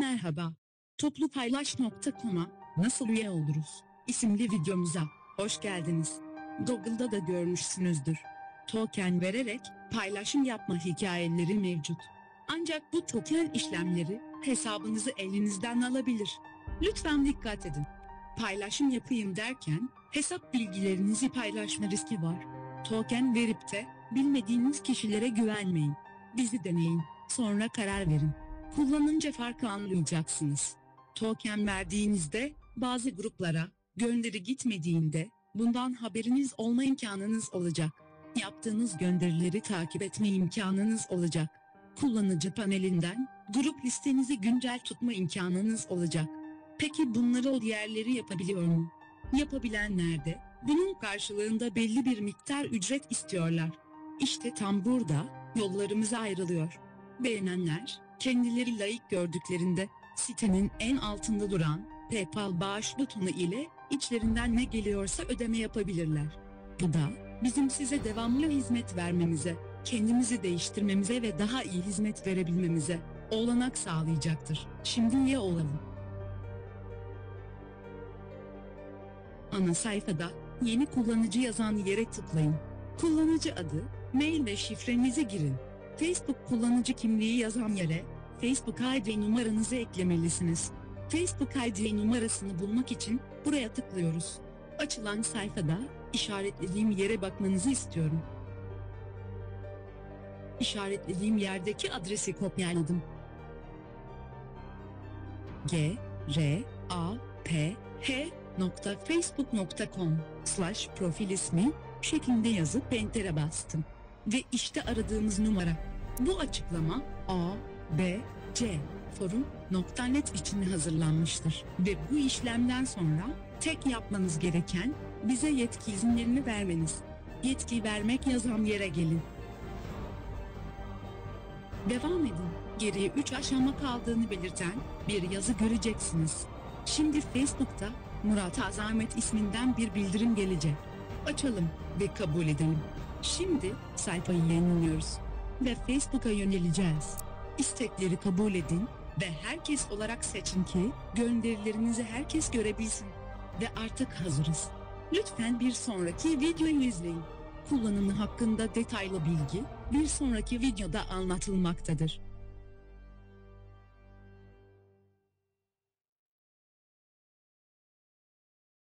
Merhaba. Toplupaylaş.com'a nasıl üye oluruz? isimli videomuza hoş geldiniz. Google'da da görmüşsünüzdür. Token vererek paylaşım yapma hikayeleri mevcut. Ancak bu token işlemleri hesabınızı elinizden alabilir. Lütfen dikkat edin. Paylaşım yapayım derken hesap bilgilerinizi paylaşma riski var. Token verip de bilmediğiniz kişilere güvenmeyin. Bizi deneyin, sonra karar verin. Kullanınca farkı anlayacaksınız. Token verdiğinizde bazı gruplara gönderi gitmediğinde bundan haberiniz olma imkanınız olacak. Yaptığınız gönderileri takip etme imkanınız olacak. Kullanıcı panelinden grup listenizi güncel tutma imkanınız olacak. Peki bunları o diğerleri yapabiliyor mu? Yapabilenler de bunun karşılığında belli bir miktar ücret istiyorlar. İşte tam burada yollarımız ayrılıyor. Beğenenler kendileri layık gördüklerinde sitenin en altında duran PayPal bağış butonu ile içlerinden ne geliyorsa ödeme yapabilirler. Bu da bizim size devamlı hizmet vermemize, kendimizi değiştirmemize ve daha iyi hizmet verebilmemize olanak sağlayacaktır. Şimdi üye olalım. Ana sayfada yeni kullanıcı yazan yere tıklayın. Kullanıcı adı, mail ve şifrenizi girin. Facebook kullanıcı kimliği yazan yere Facebook ID numaranızı eklemelisiniz. Facebook ID numarasını bulmak için buraya tıklıyoruz. Açılan sayfada işaretlediğim yere bakmanızı istiyorum. İşaretlediğim yerdeki adresi kopyaladım. G R A P H nokta facebook.com slash profil ismi şeklinde yazıp enter'e bastım. Ve işte aradığımız numara. Bu açıklama A, B, C forum.net için hazırlanmıştır. Ve bu işlemden sonra tek yapmanız gereken bize yetki izinlerini vermeniz. Yetki vermek yazan yere gelin. Devam edin. Geriye 3 aşama kaldığını belirten bir yazı göreceksiniz. Şimdi Facebook'ta Murat Azamet isminden bir bildirim gelecek. Açalım ve kabul edelim. Şimdi sayfayı yayınlıyoruz ve Facebook'a yöneleceğiz. İstekleri kabul edin ve herkes olarak seçin ki gönderilerinizi herkes görebilsin. Ve artık hazırız. Lütfen bir sonraki videoyu izleyin. Kullanımı hakkında detaylı bilgi bir sonraki videoda anlatılmaktadır.